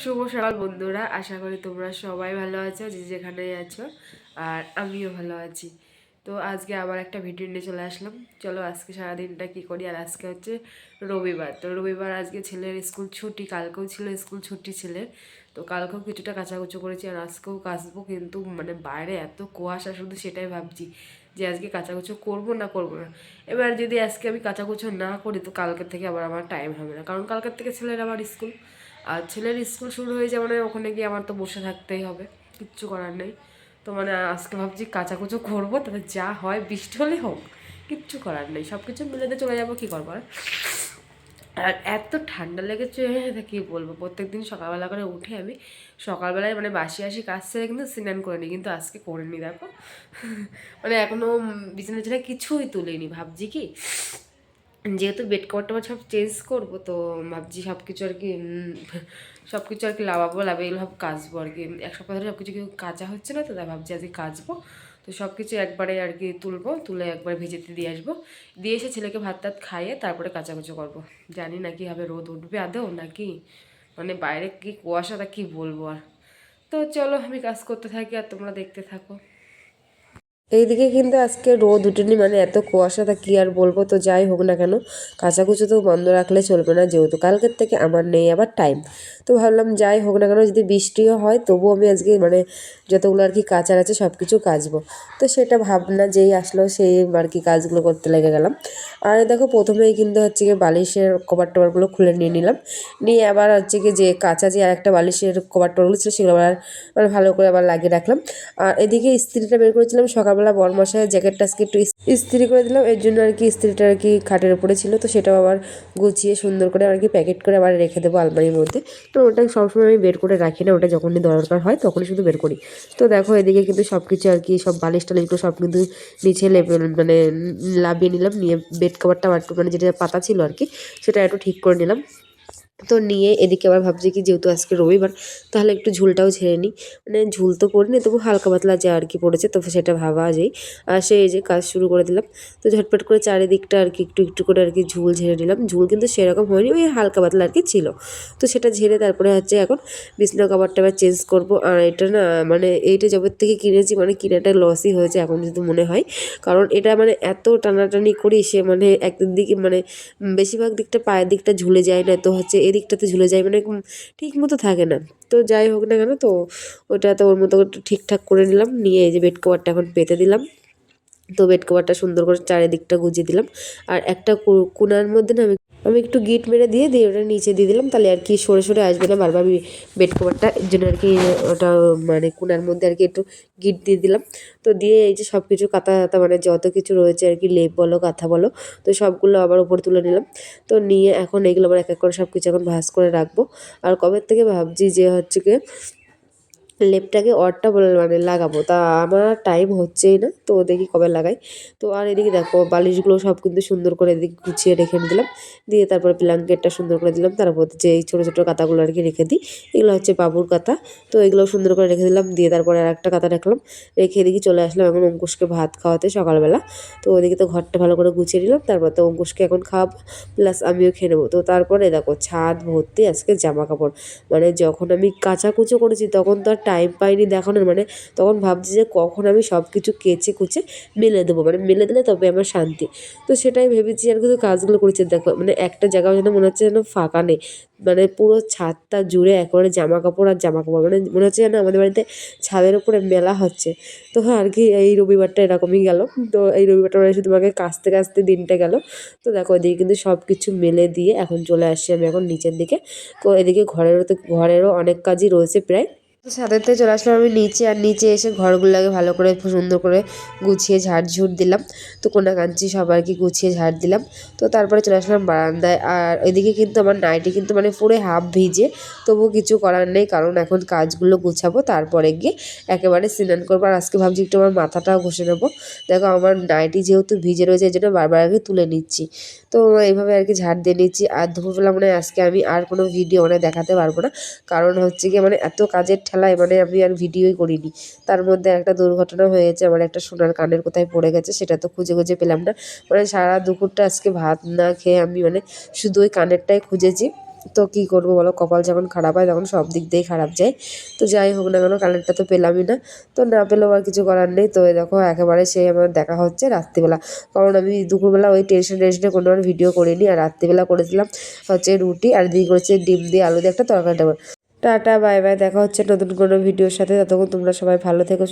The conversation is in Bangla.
শুভ সকাল বন্ধুরা, আশা করি তোমরা সবাই ভালো আছো, যে যেখানেই আছো, আর আমিও ভালো আছি। তো আজকে আবার একটা ভিডিও নিয়ে চলে আসলাম। চলো আজকে সারাদিনটা কী করি? আর আজকে হচ্ছে রবিবার। তো রবিবার আজকে ছেলের স্কুল ছুটি, কালকেও ছিল স্কুল ছুটি ছেলের। তো কালকেও কিছুটা কাচাকুচো করেছি আর আজকেও কাচবো কিন্তু মানে বাইরে এত কুয়াশা শুধু সেটাই ভাবছি যে আজকে কাচাকুচো করব না করব না। এবার যদি আজকে আমি কাচাকুচো না করি তো কালকের থেকে আবার আমার টাইম হবে না। কারণ কালকের থেকে ছেলের আবার স্কুল। আর ছেলের স্কুল শুরু হয়ে যাবে মানে ওখানে গিয়ে আমার তো বসে থাকতেই হবে, কিচ্ছু করার নেই। তো মানে আজকে ভাবছি কাচাকুচো করব তবে যা হয়, বৃষ্টি হলে হোক, কিচ্ছু করার নেই। সব কিছু মিলেতে চলে যাব, কী করব আর? এত ঠান্ডা লেগেছে কী বলব? প্রত্যেক দিন সকালবেলা করে উঠে আমি সকালবেলায় মানে বাসি আসি কাজ সেরে কিন্তু স্নান করে নিই, কিন্তু আজকে করে নি দেখো। মানে এখনও বিছানা টিছানা কিছুই তুলিনি, ভাবছি কি যেহেতু বেড কভার টভার সব চেঞ্জ করব, তো ভাবছি সব কিছু আর কি সব কিছু আর কি লাভাবো লাভে এগুলো সব কাচবো আর কি। এক সপ্তাহ ধরে সব কিছু কাঁচা হচ্ছে না তো, তাই ভাবছি আজকে কাচবো। তো সব কিছু একবারে আর কি তুলবো, তুলে একবার ভেজেতে দিয়ে আসব। দিয়ে এসে ছেলেকে ভাত টাত খাইয়ে তারপরে কাচাকুচো করব। জানি না কি হবে রোদ উঠবে আদৌ নাকি? মানে বাইরে কি কুয়াশাটা কি বলব আর। তো চলো আমি কাজ করতে থাকি আর তোমরা দেখতে থাকো। এইদিকে কিন্তু আজকে রোদ উঠেনি মানে এত কুয়াশা তা কী আর বলব? তো যাই হোক না কেন, কাঁচাকুচো তো বন্ধ রাখলে চলবে না, যেহেতু কালকের থেকে আমার নেই আবার টাইম তো ভাবলাম যাই হোক না কেন, যদি বৃষ্টিও হয় তবুও আমি আজকে মানে যতগুলো আর কি কাচার আছে সব কিছু কাচবো। তো সেটা ভাবনা যেই আসলো সেই আর কি কাজগুলো করতে লেগে গেলাম। আর দেখো প্রথমেই কিন্তু হচ্ছে গিয়ে বালিশের কভার টভারগুলো খুলে নিয়ে নিলাম। নিয়ে আবার হচ্ছে গিয়ে যে কাঁচা যে আরেকটা বালিশের কভার টভারগুলো ছিল সেগুলো আবার মানে ভালো করে আবার লাগিয়ে রাখলাম। আর এদিকে ইস্ত্রিটা বের করেছিলাম সকালবেলা বরমশায় জ্যাকেটটা আজকে একটু ইস্ত্রি করে দিলাম। এর জন্য আর কি ইস্ত্রিটা আর কি খাটের উপরে ছিল, তো সেটাও আবার গুছিয়ে সুন্দর করে আর কি প্যাকেট করে আবার রেখে দেবো আলমারির মধ্যে। তো ওটা সবসময় আমি বের করে রাখি না, ওটা যখনই দরকার হয় তখনই শুধু বের করি। তো দেখো এদিকে কিন্তু সব কিছু আর কি, সব বালিশ টালিশগুলো সব কিন্তু নিচে মানে লাভিয়ে নিলাম, নিয়ে বেড কভারটা মানে যেটা পাতা ছিল আর কি, সেটা একটু ঠিক করে নিলাম। তো নিয়ে এদিকে আবার ভাবছি কি যেহেতু আজকে রবিবার, তাহলে একটু ঝুলটাও ঝেড়ে নিই। মানে ঝুল তো পড়িনি তবু হালকা পাতলা যা আর কি পড়েছে, তো সেটা ভাবা যায়। আর সে এই যে কাজ শুরু করে দিলাম, তো ঝটপট করে চারিদিকটা আর কি একটু একটু করে আর কি ঝুল ঝেড়ে নিলাম। ঝুল কিন্তু সেরকম হয়নি, ওই হালকা পাতলা আর কি ছিল। তো সেটা ঝেড়ে তারপরে হচ্ছে এখন বিছনা কাভারটা আবার চেঞ্জ করব। আর এটা না মানে এইটা জবের থেকে কিনেছি মানে কিনাটা লসই হয়েছে এখন যদি মনে হয়। কারণ এটা মানে এত টানাটানি করি সে মানে একদিন দিকে মানে বেশিরভাগ দিকটা পায়ের দিকটা ঝুলে যায় না, তো হচ্ছে এদিকটাতে ঝুলে যায় মানে ঠিক মতো থাকে না। তো যাই হোক না কেন, তো ওটা তো ওর মতো ঠিকঠাক করে নিলাম, নিয়ে এই যে বেড কভারটা এখন পেতে দিলাম। তো বেড কভারটা সুন্দর করে চারিদিকটা গুজিয়ে দিলাম। আর একটা কোনার মধ্যে না আমি আমি একটু গিট মেরে দিয়ে দিয়ে ওটা নিচে দিয়ে দিলাম। তাহলে আর কি সরে সরে আসবে না। বারবার আমি বেড কভারটা এর জন্য আর কি ওটা মানে কোনার মধ্যে আর কি একটু গিট দিয়ে দিলাম। তো দিয়ে এই যে সব কিছু কাঁথা কাতা মানে যত কিছু রয়েছে আর কি, লেপ বলো, কাঁথা বলো, তো সবগুলো আবার উপরে তুলে নিলাম। তো নিয়ে এখন এগুলো আবার এক এক করে সব কিছু এখন ভাজ করে রাখব। আর কবে থেকে ভাবছি যে হচ্ছে কি লেপটাকে অরটা মানে লাগাবো। তা আমার টাইম হচ্ছেই না, তো দেখি কবে লাগাই। তো আর এদিকে দেখো, বালিশগুলো সব কিন্তু সুন্দর করে এদিকে গুছিয়ে রেখে দিলাম। দিয়ে তারপরে ব্ল্যাঙ্কেটটা সুন্দর করে দিলাম। তারপর যে এই ছোটো ছোটো কাতাগুলো আর কি রেখে দিই, এগুলো হচ্ছে বাবুর কাতা। তো এগুলো সুন্দর করে রেখে দিলাম। দিয়ে তারপরে আর একটা কাতা রাখলাম। রেখে এদিকে চলে আসলাম এখন অঙ্কুশকে ভাত খাওয়াতে সকালবেলা। তো ওদিকে তো ঘরটা ভালো করে গুছিয়ে নিলাম। তারপর তো অঙ্কুশকে এখন খাওয়াবো প্লাস আমিও খেয়ে নেব। তো তারপরে দেখো ছাদ ভর্তি আজকে জামা কাপড় মানে যখন আমি কাচাকুচো করেছি, তখন তো আর টাইম পাইনি দেখানোর মানে তখন ভাবছি যে কখন আমি সব কিছু কেচে কুচে মেলে দেবো মানে মেলে দিলে তবে আমার শান্তি। তো সেটাই ভেবেছি আর কিছু কাজগুলো করেছি, দেখো মানে একটা জায়গাও যেন মনে হচ্ছে যেন ফাঁকা নেই মানে পুরো ছাদটা জুড়ে একেবারে জামা কাপড় আর জামা কাপড় মানে মনে হচ্ছে যেন আমাদের বাড়িতে ছাদের উপরে মেলা হচ্ছে। তো আর কি, এই রবিবারটা এরকমই গেল। তো এই রবিবারটা মানে শুধু আমাকে কাচতে কাচতে দিনটা গেল। তো দেখো, এদিকে কিন্তু সব কিছু মেলে দিয়ে এখন চলে আসছি আমি এখন নিচের দিকে। তো এদিকে ঘরেরও তো, ঘরেরও অনেক কাজই রয়েছে প্রায়। তো চলে আসলাম আমি নিচে, আর নিচে এসে ঘরগুলোকে ভালো করে সুন্দর করে গুছিয়ে ঝাড় ঝাড়ঝুট দিলাম। তো কোনা কাঞ্চি সবার কি গুছিয়ে ঝাড় দিলাম। তো তারপরে চলে আসলাম বারান্দায়। আর এদিকে কিন্তু আমার নাইটি কিন্তু মানে পুরো হাফ ভিজে। তবু কিছু করার নেই, কারণ এখন কাজগুলো গুছাবো। তারপরে গিয়ে একেবারে স্নান করব। আর আজকে ভাবছি একটু আমার মাথাটাও ঘষে নেব। দেখো আমার নাইটি যেহেতু ভিজে রয়েছে এই জন্য বারবার আগে তুলে নিচ্ছি। তো এইভাবে আর কি ঝাড় দিয়ে নিচ্ছি। আর দুপুরবেলা মানে আজকে আমি আর কোনো ভিডিও মানে দেখাতে পারব না। কারণ হচ্ছে কি মানে এত কাজের ঠেলায় মানে আমি আর ভিডিওই করিনি। তার মধ্যে একটা দুর্ঘটনা হয়েছে, আমার একটা সোনার কানের কোথায় পড়ে গেছে, সেটা তো খুঁজে খুঁজে পেলাম না। মানে সারা দুপুরটা আজকে ভাত না খেয়ে আমি মানে শুধু ওই কানেরটাই খুঁজেছি। তো কি করব বলো, কপাল যখন খারাপ হয় তখন সব দিক দিয়েই খারাপ যায়। তো যাই হোক না কেন, কানেরটা তো পেলামই না। তো না পেলেও আর কিছু করার নেই। তো দেখো, একেবারে সেই আমার দেখা হচ্ছে রাত্রিবেলা। কারণ আমি দুপুরবেলা ওই টেনশন টেনশনে কোনো ভিডিও করিনি। আর রাত্রিবেলা করেছিলাম হচ্ছে রুটি, আর দিয়ে করেছে ডিম দিয়ে আলু দিয়ে একটা তরকারি। টাটা বাই বাই দেখা হচ্ছে নতুন কোনো ভিডিওর সাথে ততক্ষণ তোমরা সবাই ভালো থেকো